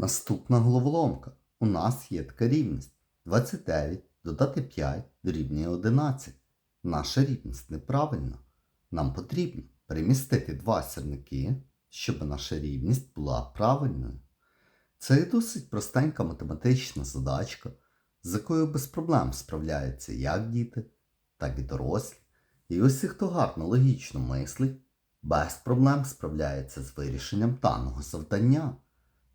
Наступна головоломка. У нас є така рівність. 29 додати 5 дорівнює 11. Наша рівність неправильна. Нам потрібно перемістити два сірники, щоб наша рівність була правильною. Це досить простенька математична задачка, з якою без проблем справляються як діти, так і дорослі. І усі, хто гарно логічно мислить, без проблем справляється з вирішенням даного завдання.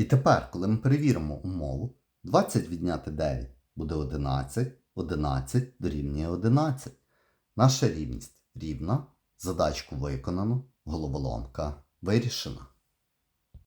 І тепер, коли ми перевіримо умову, 20 відняти 9 буде 11, 11 дорівнює 11. Наша рівність рівна, задачку виконано, головоломка вирішена.